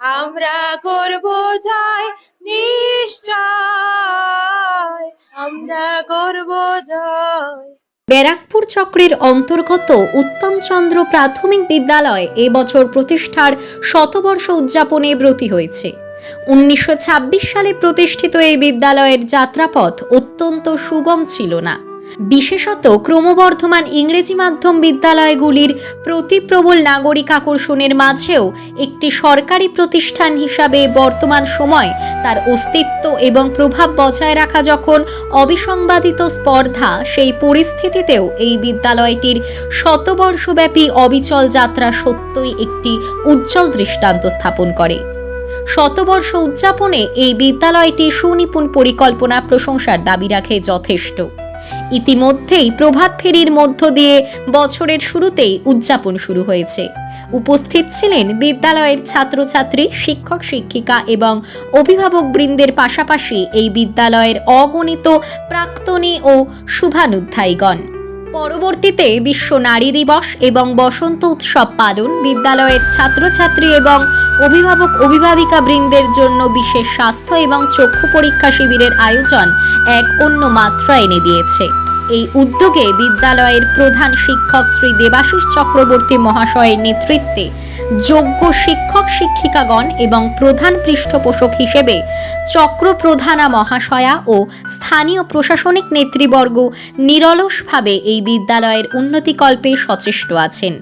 আমরা করব জয়, নিশ্চয়। আমরা করব জয়। ব্যারাকপুর চক্রের অন্তর্গত উত্তমচন্দ্র প্রাথমিক বিদ্যালয় এবছর প্রতিষ্ঠার শতবর্ষ উদযাপনে ব্রতী হয়েছে। উনিশশো ছাব্বিশ সালে প্রতিষ্ঠিত এই বিদ্যালয়ের যাত্রাপথ অত্যন্ত সুগম ছিল না। বিশেষত ক্রমবর্ধমান ইংরেজি মাধ্যম বিদ্যালয়গুলির প্রতিপ্রবল নাগরিক আকর্ষণের মাঝেও একটি সরকারি প্রতিষ্ঠান হিসাবে বর্তমান সময় তার অস্তিত্ব এবং প্রভাব বজায় রাখা যখন অবিসংবাদিত স্পর্ধা, সেই পরিস্থিতিতেও এই বিদ্যালয়টির শতবর্ষব্যাপী অবিচল যাত্রা সত্যই একটি উজ্জ্বল দৃষ্টান্ত স্থাপন করে। শতবর্ষ উদযাপনে এই বিদ্যালয়টি সুনিপুণ পরিকল্পনা প্রশংসার দাবি রাখে যথেষ্ট। ইতিমধ্যেই প্রভাত ফেরির মধ্য দিয়ে বছরের শুরুতেই উদযাপন শুরু হয়েছে। উপস্থিত ছিলেন বিদ্যালয়ের ছাত্রছাত্রী, শিক্ষক, শিক্ষিকা এবং অভিভাবক বৃন্দের পাশাপাশি এই বিদ্যালয়ের অগণিত প্রাক্তনী ও শুভানুধ্যায়ীগণ। পরবর্তীতে বিশ্ব নারী দিবস এবং বসন্ত উৎসব পালন, বিদ্যালয়ের ছাত্রছাত্রী এবং অভিভাবক অভিভাবিকা বৃন্দের জন্য বিশেষ স্বাস্থ্য এবং চক্ষু পরীক্ষা শিবিরের আয়োজন এক অন্য মাত্রা এনে দিয়েছে। এই উদ্যোগে বিদ্যালয়ের প্রধান শিক্ষক শ্রী দেবাশিস চক্রবর্তী মহাশয়ের নেতৃত্বে যোগ্য শিক্ষক শিক্ষিকাগণ এবং প্রধান পৃষ্ঠপোষক হিসেবে চক্র প্রধানা মহাশয়া ও স্থানীয় প্রশাসনিক নেতৃবর্গ নিরলসভাবে এই বিদ্যালয়ের উন্নতিকল্পে সচেষ্ট আছেন।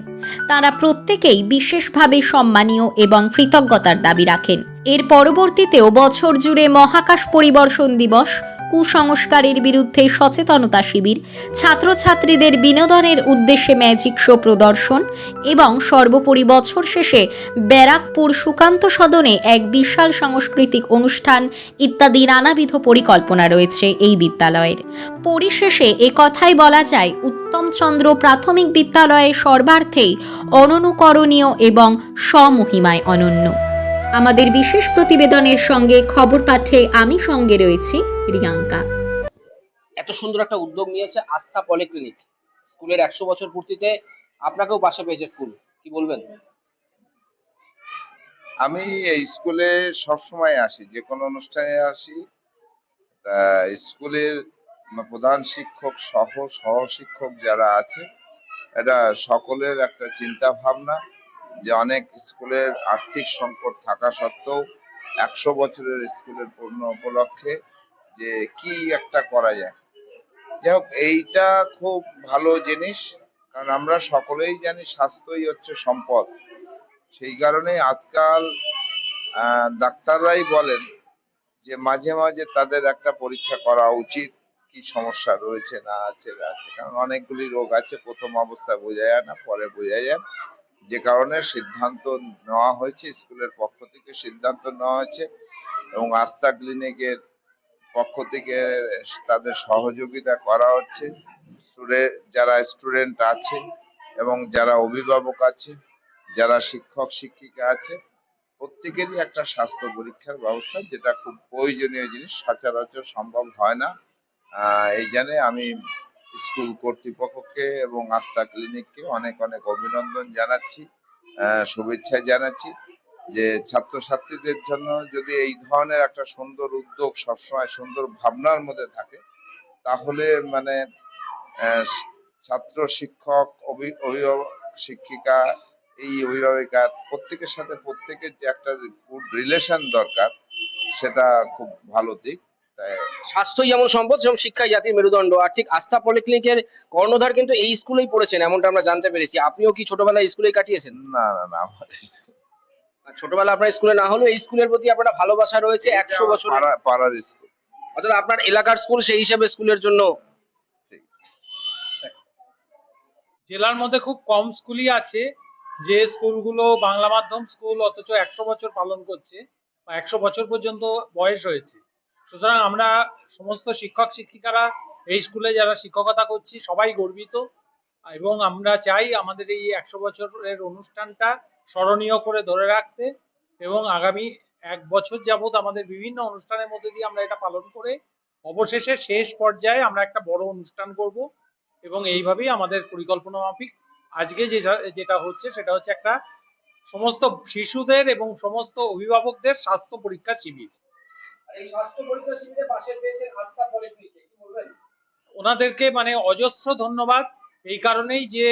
তারা প্রত্যেকেই বিশেষভাবে সম্মানীয় এবং কৃতজ্ঞতার দাবি রাখেন। এর পরবর্তীতেও বছর জুড়ে মহাকাশ পরিবর্ষণ দিবস কুসংস্কারের বিরুদ্ধে সচেতনতা শিবির, ছাত্রছাত্রীদের বিনোদনের উদ্দেশ্যে ম্যাজিক শো প্রদর্শন এবং সর্বোপরি বছর শেষে ব্যারাকপুর সুকান্ত সদনে এক বিশাল সাংস্কৃতিক অনুষ্ঠান ইত্যাদি নানাবিধ পরিকল্পনা রয়েছে এই বিদ্যালয়ের। পরিশেষে কথাই বলা যায়, উত্তমচন্দ্র প্রাথমিক বিদ্যালয়ে সর্বার্থেই অননুকরণীয় এবং স্বমহিমায় অনন্য। আমাদের বিশেষ প্রতিবেদনের সঙ্গে খবর পাঠে আমি সঙ্গে রয়েছি রিয়াঙ্কা। এত সুন্দর একটা উদ্যোগ নিয়েছে আস্থা পলিক্লিনিক। স্কুলের একশো বছর পূর্তিতে আপনাকেও পাশে পেয়েছে স্কুল কি বলবেন? আমি এই স্কুলে সবসময় আসি যে কোনো অনুষ্ঠানে আসি। স্কুলের প্রধান শিক্ষক সহ সহ শিক্ষক যারা আছে এটা সকলের একটা চিন্তা ভাবনা। যে অনেক স্কুলের আর্থিক সংকট থাকা সত্ত্বেও একশো বছরের স্কুলের পূর্ণ উপলক্ষে যে কি একটা করা যায়। যাই হোক এইটা খুব ভালো জিনিস, কারণ আমরা সকলেই জানি স্বাস্থ্যই হচ্ছে সম্পদ। সেই কারণে আজকাল ডাক্তাররাই বলেন যে মাঝে মাঝে তাদের একটা পরীক্ষা করা উচিত, কি সমস্যা রয়েছে না আছে না আছে। কারণ অনেকগুলি রোগ আছে, প্রথম অবস্থায় বোঝা যায় না, পরে বোঝা যায়। যে কারণে সিদ্ধান্ত নেওয়া হয়েছে, স্কুলের পক্ষ থেকে সিদ্ধান্ত নেওয়া হয়েছে এবং আস্থা ক্লিনিকের পক্ষ থেকে তাদের সহযোগিতা করা হচ্ছে। যারা স্টুডেন্ট আছে এবং যারা অভিভাবক আছে, যারা শিক্ষক শিক্ষিকা আছে, প্রত্যেকেরই একটা স্বাস্থ্য পরীক্ষার ব্যবস্থা, যেটা খুব প্রয়োজনীয় জিনিস, সচরাচর সম্ভব হয় না। এই জন্য আমি স্কুল কর্তৃপক্ষকে এবং আস্থা ক্লিনিককে অনেক অনেক অভিনন্দন জানাচ্ছি শুভেচ্ছা জানাচ্ছি যে ছাত্রছাত্রীদের জন্য যদি এই ধরনের একটা সুন্দর উদ্যোগ সবসময় সুন্দর ভাবনার মধ্যে থাকে, তাহলে মানে ছাত্র শিক্ষক, অভি- অভিভাবক, শিক্ষিকা, এই অভিভাবিকা প্রত্যেকের সাথে প্রত্যেকের যে একটা গুড রিলেশন দরকার, সেটা খুব ভালো দিক। স্বাস্থ্যই যেমন সম্পদ সেরকম শিক্ষাই জাতির মেরুদণ্ড। আর ঠিক আস্থা পলিক্লিনিকের কর্ণধার কিন্তু এই স্কুলেই পড়েছেন এমনটা আমরা জানতে পেরেছি। আপনিও কি ছোটবেলায় স্কুলেই কাটিয়েছেন? না না না আমার ছোটবেলা আপনার স্কুলে না হলেও এই স্কুলের প্রতি আপনার ভালোবাসা রয়েছে একশো বছর পাড়ার স্কুল। অর্থাৎ আপনার এলাকার স্কুল সেই হিসাবে স্কুলের জন্য। জেলার মধ্যে খুব কম স্কুলই আছে যে স্কুলগুলো বাংলা মাধ্যম স্কুল অথচ একশো বছর পালন করছে বা একশো বছর পর্যন্ত বয়স হয়েছে। সুতরাং আমরা সমস্ত শিক্ষক শিক্ষিকারা, এই স্কুলে যারা শিক্ষকতা করছি, সবাই গর্বিত। এবং আমরা চাই আমাদের এই একশো বছরের অনুষ্ঠানটা স্মরণীয় করে ধরে রাখতে এবং আগামী এক বছর যাবত আমাদের বিভিন্ন অনুষ্ঠানের মধ্যে দিয়ে আমরা এটা পালন করে অবশেষে শেষ পর্যায়ে আমরা একটা বড় অনুষ্ঠান করব এবং এইভাবেই আমাদের পরিকল্পনা মাফিক আজকে যেটা যেটা হচ্ছে সেটা হচ্ছে একটা সমস্ত শিশুদের এবং সমস্ত অভিভাবকদের স্বাস্থ্য পরীক্ষা শিবির। এই স্বাস্থ্য পরীক্ষা শিবিরে পাশে পেয়েছেন আস্থা পলিক্লিনিকে কি বলবেন? ওনাদেরকে মানে অজস্র ধন্যবাদ। এই কারণেই যে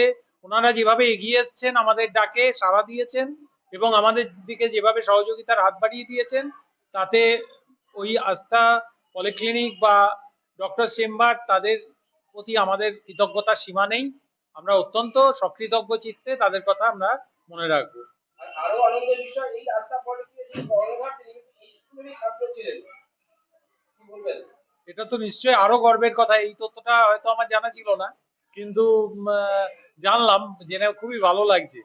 ওনারা যেভাবে এগিয়ে এসছেন আমাদের ডাকে সাড়া দিয়েছেন এবং আমাদের দিকে যেভাবে সহযোগিতার হাত বাড়িয়ে দিয়েছেন তাতে ওই আস্থা পলিক্লিনিক বা ডক্টর চেম্বার তাদের প্রতি আমাদের কৃতজ্ঞতার সীমা নেই। আমরা অত্যন্ত সকৃতজ্ঞ চিত্তে তাদের কথা আমরা মনে রাখব। আরও আনন্দের বিষয় এই আস্থা স্কুলেরই ছাত্র ছিলেন। বলবেন? এটা তো নিশ্চয়ই আরও গর্বের কথা, এই তথ্যটা হয়তো আমার জানা ছিল না, কিন্তু জানলাম, জেনে খুবই ভালো লাগছে।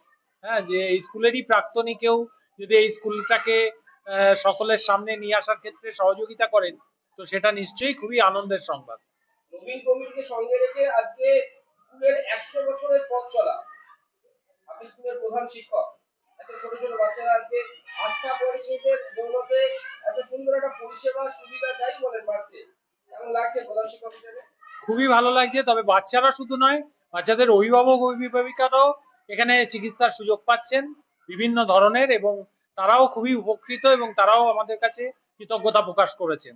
হ্যাঁ যে স্কুলেরই প্রাক্তনী কেউ যদি এই স্কুলটাকে সকলের সামনে নিয়ে আসার ক্ষেত্রে সহযোগিতা করেন, তো সেটা নিশ্চয়ই খুবই আনন্দের সংবাদ। নবীন কমিটিকে সঙ্গে রেখে আজকে স্কুলের একশো বছরের পথ চলা। আপনি স্কুলের প্রধান শিক্ষক। এত ছোট ছোট বাচ্চারা আজকে আস্থা পরিষদের দৌলতে এত সুন্দর একটা পরিষেবা সুবিধা যাই বলেন পাচ্ছে কেমন লাগছে প্রধান শিক্ষক হিসেবে? খুবই ভালো লাগছে তবে বাচ্চারা শুধু নয় বাচ্চাদের অভিভাবক অভিভাবিকারাও এখানে চিকিৎসার সুযোগ পাচ্ছেন বিভিন্ন ধরনের এবং তারাও খুবই উপকৃত এবং তারাও আমাদের কাছে কৃতজ্ঞতা প্রকাশ করেছেন।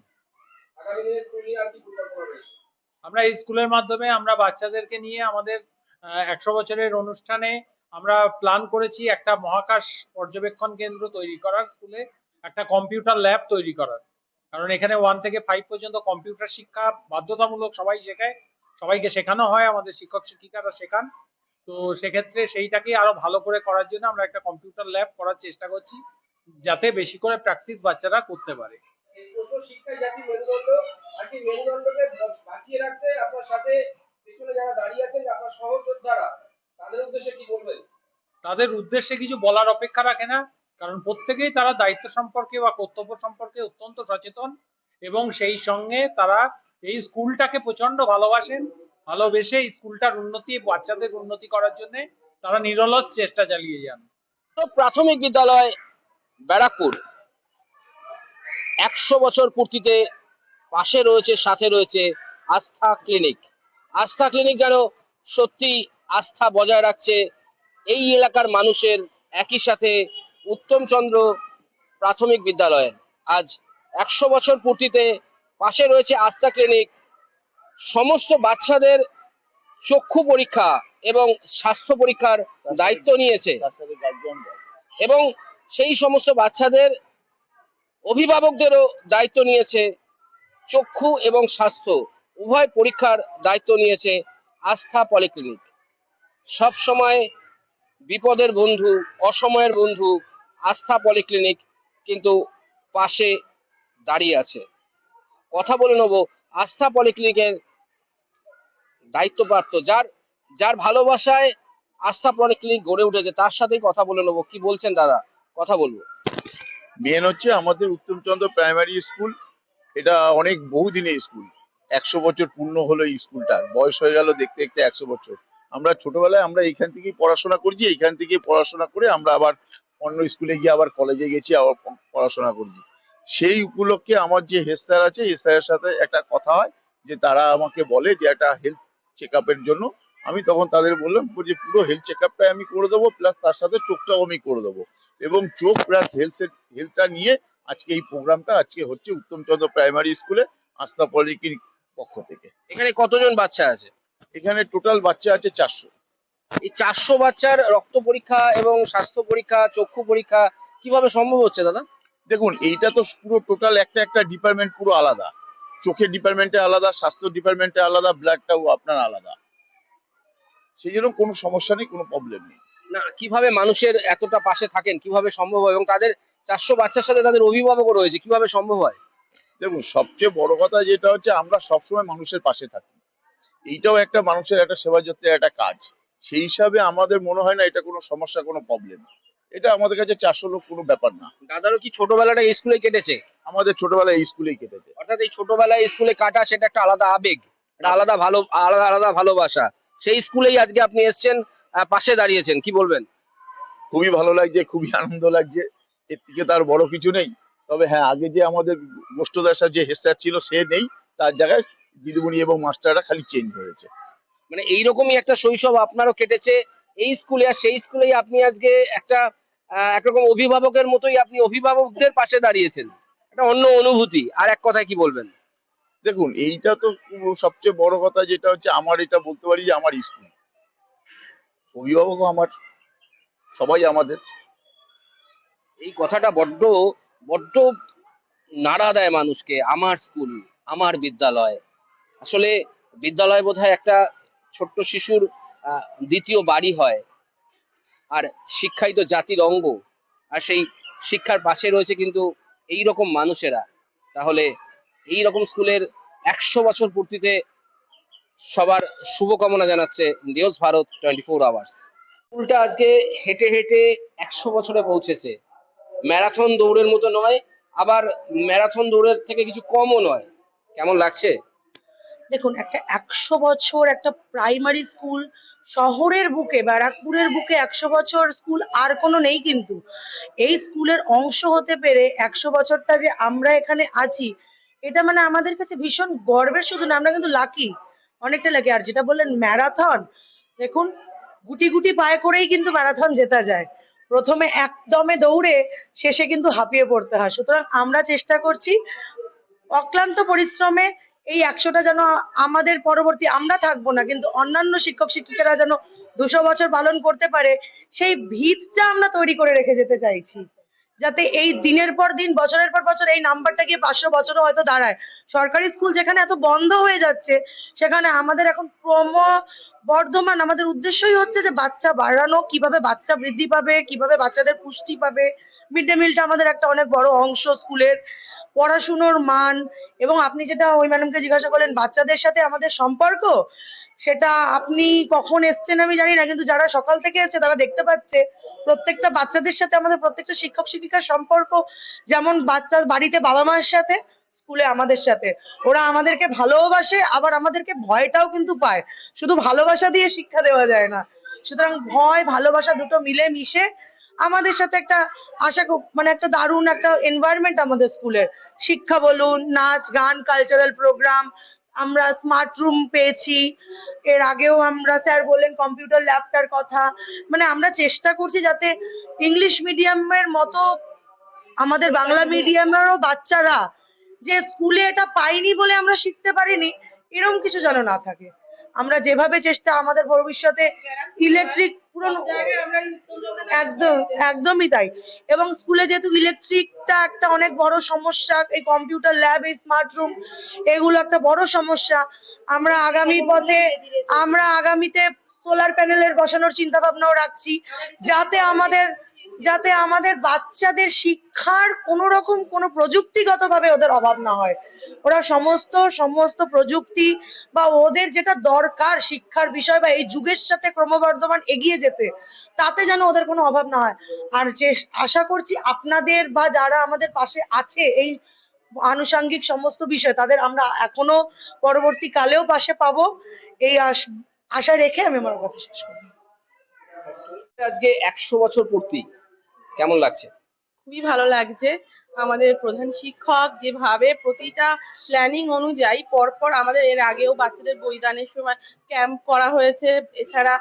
আমরা এই স্কুলের মাধ্যমে আমরা বাচ্চাদেরকে নিয়ে আমাদের একশো বছরের অনুষ্ঠানে আমরা প্ল্যান করেছি একটা মহাকাশ পর্যবেক্ষণ কেন্দ্র তৈরি করার স্কুলে, একটা কম্পিউটার ল্যাব তৈরি করার। কারণ এখানে ওয়ান থেকে ফাইভ পর্যন্ত কম্পিউটার শিক্ষা বাধ্যতামূলক সবাই শেখায়। সবাইকে শেখানো হয়, আমাদের শিক্ষক শিক্ষিকারা শেখান। তো সেক্ষেত্রে সেইটাকে আরও ভালো করে করার জন্য আমরা একটা কম্পিউটার ল্যাব করার চেষ্টা করছি, যাতে বেশি করে প্র্যাকটিস বাচ্চারা করতে পারে। মেরুদণ্ডকে বাঁচিয়ে রাখতে আপনার সাথে পেছনে যারা দাঁড়িয়ে আছেন, আপনার সহযোদ্ধারা। তাদের উদ্দেশ্যে কি বলবেন? তাদের উদ্দেশ্যে কিছু বলার অপেক্ষা রাখে না কারণ প্রত্যেকেই তারা দায়িত্ব সম্পর্কে বা কর্তব্য সম্পর্কে অত্যন্ত সচেতন এবং সেই সঙ্গে তারা এই স্কুলটাকে প্রচণ্ড ভালোবাসেন ভালোবেসে স্কুলটার উন্নতি বাচ্চাদের উন্নতি করার জন্য তারা নিরলস চেষ্টা চালিয়ে যান। তো প্রাথমিক বিদ্যালয় ব্যারাকপুর একশো বছর পূর্তিতে পাশে রয়েছে সাথে রয়েছে আস্থা ক্লিনিক। আস্থা ক্লিনিক যেন সত্যি আস্থা বজায় রাখছে, এই এলাকার মানুষের একই সাথে উত্তমচন্দ্র প্রাথমিক বিদ্যালয়ে। আজ একশো বছর পূর্তিতে পাশে রয়েছে আস্থা ক্লিনিক। সমস্ত বাচ্চাদের চক্ষু পরীক্ষা এবং স্বাস্থ্য পরীক্ষার দায়িত্ব নিয়েছে। এবং সেই সমস্ত বাচ্চাদের অভিভাবকদেরও দায়িত্ব নিয়েছে। চক্ষু এবং স্বাস্থ্য উভয় পরীক্ষার দায়িত্ব নিয়েছে আস্থা পলিক্লিনিক। সব সময় বিপদের বন্ধু, অসময়ের বন্ধু, আস্থা পলিক্লিনিক কিন্তু পাশে দাঁড়িয়ে আছে। কথা বলে নেব, আস্থা পলিক্লিনিকের দায়িত্বপ্রাপ্ত, যার যার ভালোবাসায় আস্থা পলিক্লিনিক গড়ে উঠেছে, তার সাথেই কথা বলে নেব। কি বলছেন দাদা? কথা বলব। মেন হচ্ছে আমাদের উত্তমচন্দ্র প্রাইমারি স্কুল এটা অনেক বহুদিনের স্কুল একশো বছর পূর্ণ হলো স্কুলটার বয়স হয়ে গেল দেখতে দেখতে একশো বছর। আমরা ছোটবেলায় আমরা এখান থেকেই পড়াশোনা করছি, এখান থেকে পড়াশোনা করে আমরা আবার অন্য স্কুলে গিয়ে আবার কলেজে গেছি, আবার পড়াশোনা করছি। সেই উপলক্ষে আমার যে হেড স্যার আছে এই স্যারের সাথে একটা কথা হয় যে তারা আমাকে বলে যে একটা হেলথ চেক আপের জন্য। আমি তখন তাদের বললাম যে পুরো হেলথ চেক আপটাই আমি করে দেবো প্লাস তার সাথে চোখটাও আমি করে দেবো। এবং চোখ প্লাস হেলথ হেলথটা নিয়ে আজকে এই প্রোগ্রামটা আজকে হচ্ছে উত্তমচন্দ্র প্রাইমারি স্কুলে আস্থা পলিক্লিনিক পক্ষ থেকে। এখানে কতজন বাচ্চা আছে? এখানে টোটাল বাচ্চা আছে চারশো। এই চারশো বাচ্চার রক্ত পরীক্ষা এবং স্বাস্থ্য পরীক্ষা চক্ষু পরীক্ষা কীভাবে সম্ভব হচ্ছে দাদা? দেখুন এইটা তো পুরো টোটাল একটা একটা ডিপার্টমেন্ট পুরো আলাদা। চোখের ডিপার্টমেন্টে আলাদা স্বাস্থ্য ডিপার্টমেন্টে আলাদা ব্লাডটাও আপনার আলাদা। সেই জন্য কোনো সমস্যা নেই কোনো প্রবলেম নেই। না কীভাবে মানুষের এতটা পাশে থাকেন কীভাবে সম্ভব হয় এবং তাদের চারশো বাচ্চার সাথে তাদের অভিভাবকও রয়েছে কীভাবে সম্ভব হয়? দেখুন সবচেয়ে বড় কথা যেটা হচ্ছে আমরা সবসময় মানুষের পাশে থাকি। এইটাও একটা মানুষের একটা সেবা যত্নের একটা কাজ। সেই হিসাবে আমাদের মনে হয় না এটা কোনো সমস্যা কোনো প্রবলেম এটা আমাদের কাছে চারশো লোক কোনো ব্যাপার না। দাদারও কি ছোটবেলাটা স্কুলে কেটেছে? আমাদের ছোটবেলায় স্কুলেই কেটেছে। অর্থাৎ এই ছোটবেলায় স্কুলে কাটা সেটা একটা আলাদা আবেগ একটা আলাদা ভালো আলাদা আলাদা ভালোবাসা। সেই স্কুলেই আজকে আপনি এসেছেন পাশে দাঁড়িয়েছেন কি বলবেন? খুবই ভালো লাগছে খুবই আনন্দ লাগছে। এর থেকে তার বড় কিছু নেই। তবে হ্যাঁ আগে যে আমাদের গোষ্ঠদাসা যে হেসার ছিল সে নেই। তার জায়গায় দিদিমণি এবং মাস্টাররা খালি চেঞ্জ হয়েছে। মানে এইরকমই একটা শৈশব আপনারও কেটেছে। এই স্কুলে আর সেই স্কুলেই আপনি আজকে একটা একরকম অভিভাবকের মতোই আপনি অভিভাবকদের পাশে দাঁড়িয়েছেন। একটা অন্য অনুভূতি। আর এক কথায় কি বলবেন? দেখুন এইটা তো সবচেয়ে বড় কথা যেটা হচ্ছে আমার এটা বলতে পারি যে আমার স্কুল। অভিভাবক আমার সবাই আমাদের। এই কথাটা বড্ড বড্ড নাড়া দেয় মানুষকে। আমার স্কুল আমার বিদ্যালয়। আসলে বিদ্যালয় বোধহয় একটা ছোট্ট শিশুর দ্বিতীয় বাড়ি হয়। আর শিক্ষাই তো জাতির অঙ্গ। আর সেই শিক্ষার পাশে রয়েছে কিন্তু এই রকম মানুষেরা। তাহলে এই রকম স্কুলের একশো বছর পূর্তিতে সবার শুভকামনা জানাচ্ছে news Bharat twenty four hours. স্কুলটা আজকে হেঁটে হেঁটে একশো বছরে পৌঁছেছে। ম্যারাথন দৌড়ের মতো নয়, আবার ম্যারাথন দৌড়ের থেকে কিছু কমও নয়। কেমন লাগছে? দেখুন, একটা একশো বছর একটা প্রাইমারি স্কুল শহরের বুকে ব্যারাকপুরের বুকে একশো বছর স্কুল আর কোনো নেই কিন্তু। এই স্কুলের অংশ হতে পেরে একশো বছরটা যে আমরা এখানে আছি, এটা মানে আমাদের কাছে ভীষণ গর্বের শুধু না আমরা কিন্তু লাকি অনেকটা লাকি আর যেটা বললেন ম্যারাথন দেখুন, গুটি গুটি পায়ে করেই কিন্তু ম্যারাথন জেতা যায়। প্রথমে একদমে দৌড়ে, শেষে কিন্তু হাঁপিয়ে পড়তে হয়। সুতরাং আমরা চেষ্টা করছি অক্লান্ত পরিশ্রমে এই একশোটা যেন আমাদের পরবর্তী, আমরা থাকব না, কিন্তু অন্যান্য শিক্ষক, শিক্ষিকারা যেন দুশো বছর পালন করতে পারে, সেই ভিতটা আমরা তৈরি করে রেখে যেতে চাইছি। যাতে এই দিনের পর দিন, বছরের পর বছর এই নাম্বারটা গিয়ে পাঁচশো বছরও হয়তো দাঁড়ায়। সরকারি স্কুল যেখানে এত বন্ধ হয়ে যাচ্ছে, সেখানে আমাদের এখন ক্রম বর্ধমান, আমাদের উদ্দেশ্যই হচ্ছে যে বাচ্চা বাড়ানো, কীভাবে বাচ্চা বৃদ্ধি পাবে, কীভাবে বাচ্চাদের পুষ্টি পাবে। মিড ডে মিলটা আমাদের একটা অনেক বড় অংশ স্কুলের। পড়াশুনোর মান এবং আপনি যেটা ওই ম্যাডামকে জিজ্ঞাসা করলেন, বাচ্চাদের সাথে আমাদের সম্পর্ক? সেটা আপনি কখন এসছেন আমি জানি না, কিন্তু যারা সকাল থেকে এসছে তারা দেখতে পাচ্ছে। প্রত্যেকটা বাচ্চাদের সাথে আমাদের প্রত্যেকটা শিক্ষক শিক্ষিকার সম্পর্ক, যেমন বাচ্চার বাড়িতে বাবা মার সাথে, স্কুলে আমাদের সাথে। ওরা আমাদেরকে ভালোবাসে, আবার আমাদেরকে ভয়টাও কিন্তু পায়। শুধু ভালোবাসা দিয়ে শিক্ষা দেওয়া যায় না। সুতরাং ভয়, ভালোবাসা দুটো মিলে মিশে আমাদের সাথে একটা আশা মানে একটা দারুণ একটা এনভায়রনমেন্ট আমাদের স্কুলের শিক্ষা বলুন, নাচ, গান কালচারাল প্রোগ্রাম আমরা স্মার্ট রুম পেয়েছি। এর আগেও আমরা স্যার বললেন কম্পিউটার ল্যাবটার কথা। মানে আমরা চেষ্টা করছি যাতে ইংলিশ মিডিয়ামের মতো আমাদের বাংলা মিডিয়ামেরও বাচ্চারা যে স্কুলে এটা পাইনি বলে আমরা শিখতে পারিনি এরকম কিছু যেন না থাকে। আমরা যেভাবে চেষ্টা আমাদের ভবিষ্যতে ইলেকট্রিক পুরো একদম একদমই তাই। এবং স্কুলে যেহেতু ইলেকট্রিকটা একটা অনেক বড় সমস্যা এই কম্পিউটার ল্যাব এই স্মার্ট রুম এগুলো একটা বড় সমস্যা। আমরা আগামী পথে আমরা আগামীতে সোলার প্যানেলের বসানোর চিন্তা ভাবনাও রাখছি। যাতে আমাদের যাতে আমাদের বাচ্চাদের শিক্ষার কোনো রকম কোনো প্রযুক্তিগত ভাবে ওদের অভাব না হয়। ওরা সমস্ত সমস্ত প্রযুক্তি বা ওদের যেটা দরকার শিক্ষার বিষয় বা এই যুগের সাথে ক্রমবর্ধমান এগিয়ে যেতে, তাতে যেন ওদের কোনো অভাব না হয়। আর যে আশা করছি আপনাদের বা যারা আমাদের পাশে আছে এই আনুষঙ্গিক সমস্ত বিষয়, তাদের আমরা এখনও পরবর্তীকালেও পাশে পাবো। এই আশ- রেখে আমি আমার কথা শেষ আজকে একশো বছর পূর্তি। কেমন লাগছে? খুবই ভালো লাগছে। আমাদের প্রধান শিক্ষক যেভাবে প্রতিটা প্ল্যানিং অনুযায়ী পরপর আমাদের এর আগেও বাচ্চাদের বইদানের সময় ক্যাম্প করা হয়েছে। এছাড়া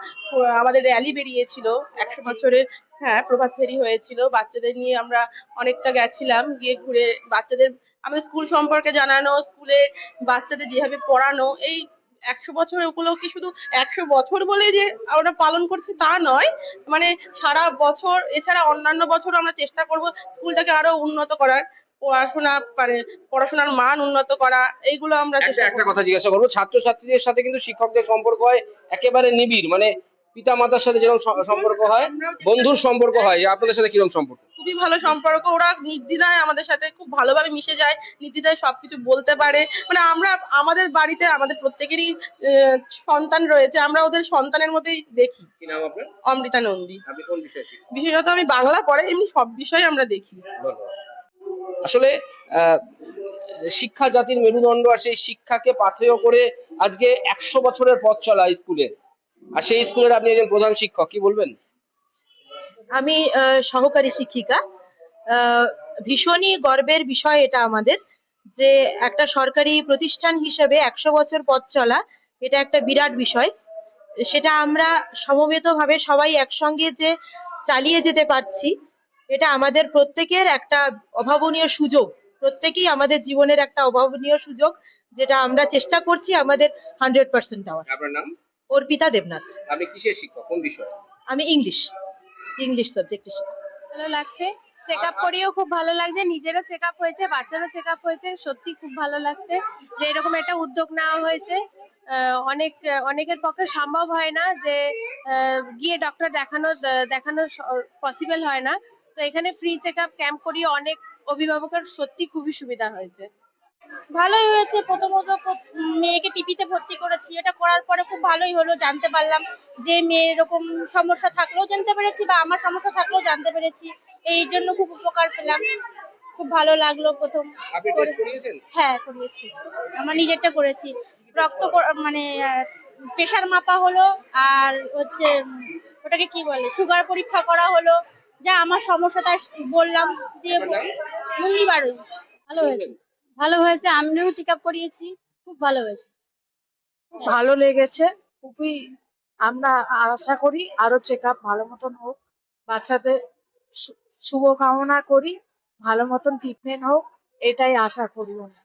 আমাদের র্যালি বেরিয়েছিল। একশো বছরের হ্যাঁ প্রভাত ফেরি হয়েছিল। বাচ্চাদের নিয়ে আমরা অনেকটা গেছিলাম, গিয়ে ঘুরে বাচ্চাদের, আমাদের স্কুল সম্পর্কে জানানো স্কুলে বাচ্চাদের যেভাবে পড়ানো, এই একশো বছরের উপলক্ষে শুধু একশো বছর বলে যে আমরা পালন করছি তা নয় মানে সারা বছর এছাড়া অন্যান্য বছর আমরা চেষ্টা করব স্কুলটাকে আরও উন্নত করার পড়াশোনা মানে পড়াশোনার মান উন্নত করা এইগুলো আমরা একটা কথা জিজ্ঞাসা করব ছাত্র ছাত্রীদের সাথে কিন্তু শিক্ষকদের সম্পর্ক হয় একেবারে নিবিড় মানে পিতা মাতার সাথে যেরকম সম্পর্ক হয় বন্ধুর সম্পর্ক হয় আপনাদের সাথে কীরকম সম্পর্ক? খুবই ভালো সম্পর্ক ওরা নির্দ্বিধায় আমাদের সাথে খুব ভালোভাবে মিশে যায় নির্দ্বিধায় সবকিছু বলতে পারে। মানে আমরা আমাদের বাড়িতে আমাদের প্রত্যেকেরই সন্তান রয়েছে আমরা ওদের সন্তানের মতোই দেখি। কি নাম আপনার? অমৃতা নন্দী। আপনি কোন বিষয়ে বিশেষত আমি বাংলা পড়ে এমনি সব বিষয়ে আমরা দেখি। আসলে আহ, শিক্ষা জাতির মেরুদণ্ড আর সেই শিক্ষাকে পাথেয় করে আজকে একশো বছরের পথ চলা স্কুলের আর সেই স্কুলের আপনি একজন প্রধান শিক্ষক কি বলবেন? আমি সহকারী শিক্ষিকা। ভীষণই গর্বের বিষয় এটা আমাদের যে একটা সরকারি প্রতিষ্ঠান হিসেবে একশো বছর পথ চলা এটা একটা বিরাট বিষয়। সেটা আমরা সমবেতভাবে সবাই একসঙ্গে যে চালিয়ে যেতে পারছি এটা আমাদের প্রত্যেকের একটা অভাবনীয় সুযোগ। প্রত্যেকেই আমাদের জীবনের একটা অভাবনীয় সুযোগ যেটা আমরা চেষ্টা করছি আমাদের হান্ড্রেড পার্সেন্ট দেওয়ার। আপনার নাম? অর্পিতা দেবনাথ। আপনি কিসের শিক্ষক? কোন বিষয়? আমি ইংলিশ। ইংলিশ সাবজেক্ট ভালো লাগছে। চেক আপ করেও খুব ভালো লাগছে। নিজেরও চেক আপ হয়েছে বাচ্চারও চেক আপ হয়েছে। সত্যি খুব ভালো লাগছে যে এরকম একটা উদ্যোগ নেওয়া হয়েছে। আহ, অনেক অনেকের পক্ষে সম্ভব হয় না যে গিয়ে ডক্টর দেখানো দেখানো পসিবল হয় না। তো এখানে ফ্রি চেক আপ ক্যাম্প করিয়ে অনেক অভিভাবকের সত্যি খুবই সুবিধা হয়েছে। ভালোই হয়েছে। প্রথমত প্র- মেয়েকে টিপিতে ভর্তি করেছি। এটা করার পরে খুব ভালোই হলো জানতে পারলাম যে মেয়ের এরকম সমস্যা থাকলেও জানতে পেরেছি বা আমার সমস্যা থাকলেও জানতে পেরেছি। এই জন্য খুব উপকার পেলাম। খুব ভালো লাগল প্রথম হ্যাঁ করিয়েছি। আমার নিজেরটা করেছি। রক্ত মানে প্রেশার মাপা হলো আর হচ্ছে ওটাকে কি বলে সুগার পরীক্ষা করা হলো। যা আমার সমস্যাটা বললাম দিয়ে আপনার নাম? মুঙ্গি বাড়ুই ভালো হয়েছে। ভালো হয়েছে, আমিও চেক আপ করিয়েছি, খুব ভালো হয়েছে। ভালো লেগেছে, খুবই আমরা আশা করি আরও চেক আপ ভালো মতন হোক, বাচ্চাদের শুভকামনা করি, ভালো মতন ট্রিটমেন্ট হোক, এটাই আশা করি আমরা।